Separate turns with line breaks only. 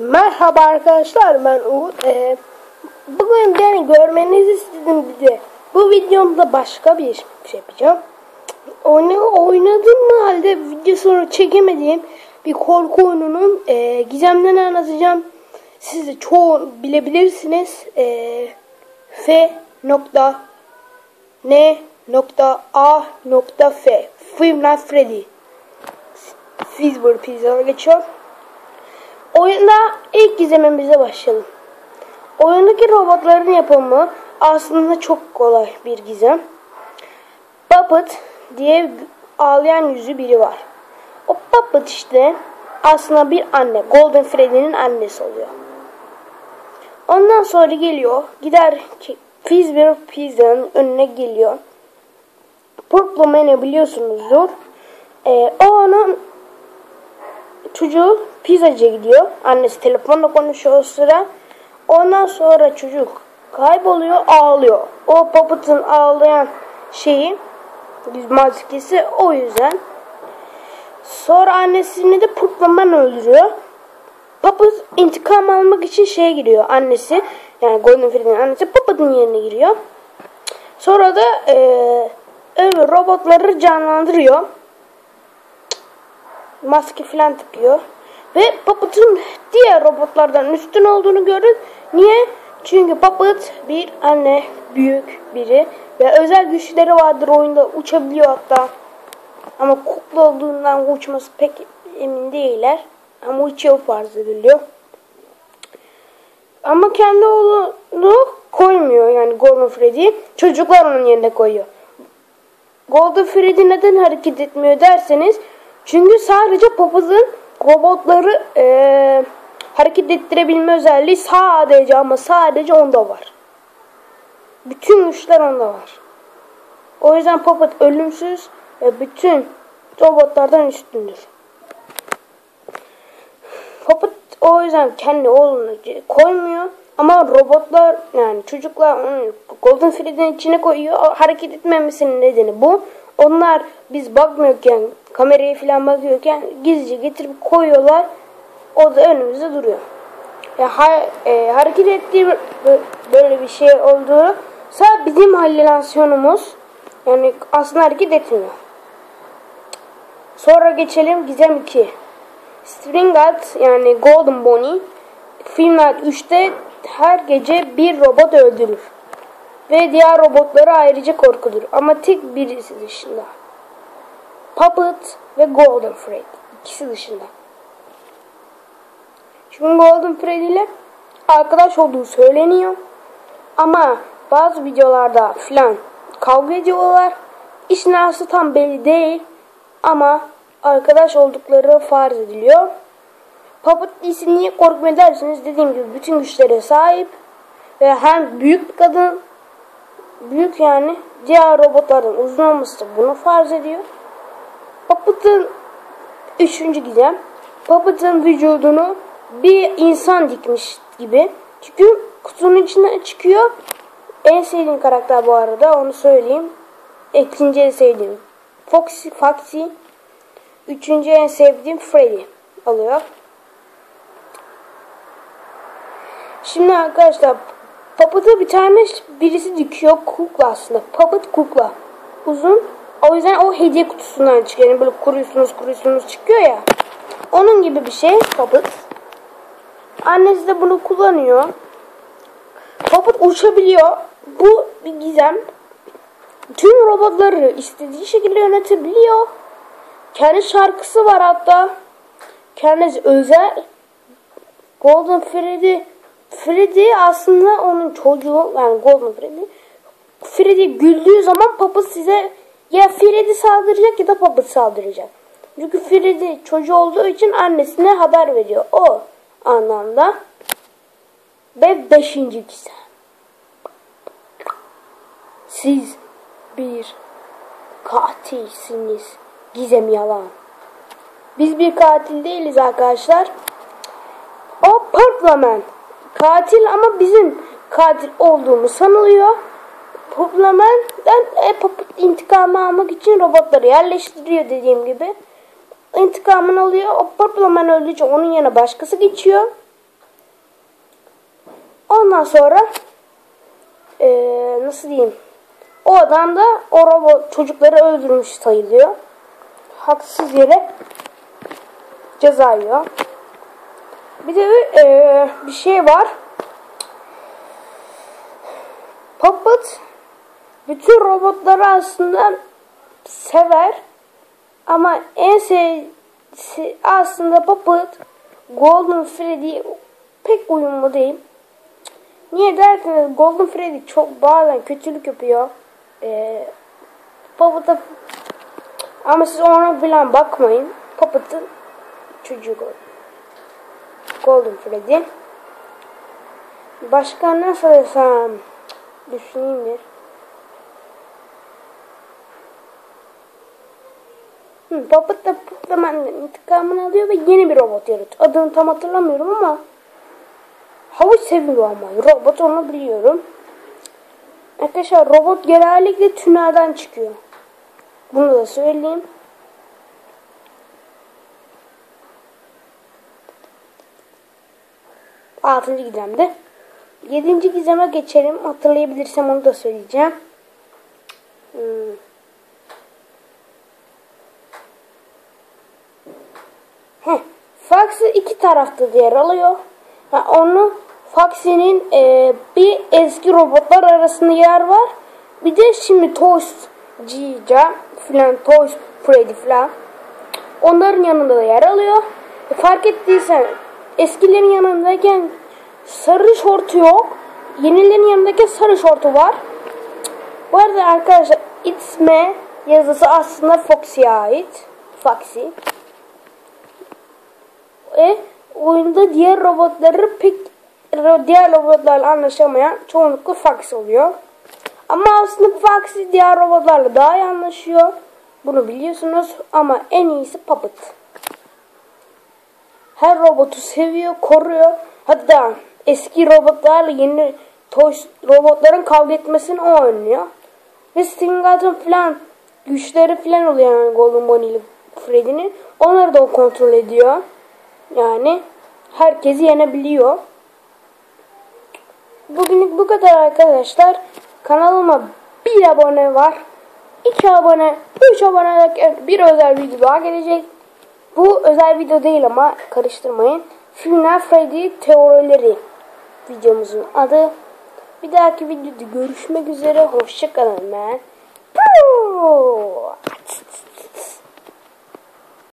Merhaba arkadaşlar ben Uğur. Ee, bugün beni görmenizi istedim bir de. Bu videomda başka bir şey yapacağım. Oyna, oynadığım halde videosunu çekemediğim bir korku oyununun e, gizemlerini anlatacağım. Siz de çoğu bilebilirsiniz. E, F nokta N nokta A nokta F Five Nights Freddy Fizbur Pizza'ya geçiyor. Oyunda ilk gizemimize başlayalım. Oyundaki robotların yapımı aslında çok kolay bir gizem. Puppet diye ağlayan yüzü biri var. O Puppet işte aslında bir anne. Golden Freddy'nin annesi oluyor. Ondan sonra geliyor. Gider Fizbir Pizza'nın önüne geliyor. Purple Man'i biliyorsunuzdur. Ee, o onun çocuğu pizzacıya gidiyor. Annesi telefonla konuşuyor o sıra. Ondan sonra çocuk kayboluyor, ağlıyor. O Puppet'ın ağlayan şeyi, maskesi o yüzden. Sonra annesini de Purtlaman öldürüyor. Puppet intikam almak için şeye giriyor. Annesi, yani Golden Freddy'nin annesi Puppet'ın yerine giriyor. Sonra da ee, robotları canlandırıyor maske falan takıyor. Ve Puppet'ın diğer robotlardan üstün olduğunu görür. Niye? Çünkü Puppet bir anne, büyük biri ve özel güçleri vardır oyunda uçabiliyor hatta. Ama kukla olduğundan uçması pek emin değiller. Ama uçuyor farz ediliyor. Ama kendi oğlunu koymuyor yani Golden Freddy. Çocuklar onun yerine koyuyor. Golden Freddy neden hareket etmiyor derseniz çünkü sadece Puppet'ın robotları e, hareket ettirebilme özelliği sadece ama sadece onda var. Bütün güçler onda var. O yüzden Puppet ölümsüz ve bütün robotlardan üstündür. Puppet o yüzden kendi oğlunu koymuyor. Ama robotlar yani çocuklar Golden Freddy'nin içine koyuyor. Hareket etmemesinin nedeni bu. Onlar biz bakmıyorken kameraya falan bakıyorken gizlice getirip koyuyorlar. O da önümüzde duruyor. Yani ha, e, hareket ettiği böyle bir şey olduğu bizim halüsinasyonumuz yani aslında hareket etmiyor. Sonra geçelim Gizem 2. Stringat yani Golden Bonnie Film Night 3'te her gece bir robot öldürür. Ve diğer robotları ayrıca korkulur. Ama tek birisi dışında. Puppet ve Golden Freddy. İkisi dışında. Çünkü Golden Freddy ile arkadaş olduğu söyleniyor. Ama bazı videolarda filan kavga ediyorlar. İşin aslı tam belli değil. Ama arkadaş oldukları farz ediliyor. Puppet ise niye korkmuyor derseniz dediğim gibi bütün güçlere sahip. Ve hem büyük bir kadın büyük yani diğer robotların uzun olması bunu farz ediyor. Puppet'ın üçüncü gizem Puppet'ın vücudunu bir insan dikmiş gibi. Çünkü kutunun içinden çıkıyor. En sevdiğim karakter bu arada onu söyleyeyim. İkinci en sevdiğim Foxy, Foxy. Üçüncü en sevdiğim Freddy alıyor. Şimdi arkadaşlar Puppet'a bir tane birisi dikiyor kukla aslında. Puppet kukla. Uzun. O yüzden o hediye kutusundan çıkıyor. Yani böyle kuruyorsunuz kuruyorsunuz çıkıyor ya. Onun gibi bir şey Puppet. Annesi de bunu kullanıyor. Puppet uçabiliyor. Bu bir gizem. Tüm robotları istediği şekilde yönetebiliyor. Kendi şarkısı var hatta. Kendisi özel. Golden Freddy Freddy aslında onun çocuğu yani Golden Freddy. Freddy güldüğü zaman Puppet size ya Freddy saldıracak ya da Puppet saldıracak. Çünkü Freddy çocuğu olduğu için annesine haber veriyor. O anlamda. Ve beşinci gizem. Siz bir katilsiniz. Gizem yalan. Biz bir katil değiliz arkadaşlar. O Parklaman katil ama bizim katil olduğumuz sanılıyor. Populaman'dan e, intikamı almak için robotları yerleştiriyor dediğim gibi. İntikamını alıyor. O Populaman öldüğü için onun yerine başkası geçiyor. Ondan sonra eee, nasıl diyeyim? O adam da o robot çocukları öldürmüş sayılıyor. Haksız yere ceza yiyor. Bir de eee, bir şey var. Puppet bütün robotları aslında sever ama en sevdisi aslında Puppet Golden Freddy pek uyumlu değil. Niye derseniz Golden Freddy çok bazen kötülük yapıyor. Ee, Puppet'a ama siz ona falan bakmayın. Puppet'ın çocuğu Golden Freddy. Başka nasıl desem düşüneyim bir. Hı, Puppet da Puppet'ın intikamını alıyor ve yeni bir robot yaratıyor. Adını tam hatırlamıyorum ama havuç seviyor ama robot onu biliyorum. Arkadaşlar robot genellikle tünelden çıkıyor. Bunu da söyleyeyim. Altıncı gizemde. Yedinci gizeme geçelim. Hatırlayabilirsem onu da söyleyeceğim. Hmm. Foxy iki tarafta yer alıyor. Ha, onu Foxy'nin e, bir eski robotlar arasında yer var. Bir de şimdi Toys Giga filan Toys Freddy filan. Onların yanında da yer alıyor. E, fark ettiysen eskilerin yanındayken sarı şortu yok. Yenilerin yanındaki sarı şortu var. Bu arada arkadaşlar It's Me yazısı aslında Foxy'ye ait. Foxy. E oyunda diğer robotları pek diğer robotlarla anlaşamayan çoğunlukla Fox oluyor. Ama aslında Foxy diğer robotlarla daha iyi anlaşıyor. Bunu biliyorsunuz ama en iyisi Puppet. Her robotu seviyor, koruyor. Hatta eski robotlarla yeni Toys robotların kavga etmesini o önlüyor. Ve Stingat'ın falan güçleri falan oluyor yani Golden Bonnie ile Freddy'nin. Onları da o kontrol ediyor. Yani herkesi yenebiliyor. Bugünlük bu kadar arkadaşlar. Kanalıma bir abone var. 2 abone, 3 abone bir özel video daha gelecek. Bu özel video değil ama karıştırmayın. Final Freddy teorileri videomuzun adı. Bir dahaki videoda görüşmek üzere. Hoşçakalın ben.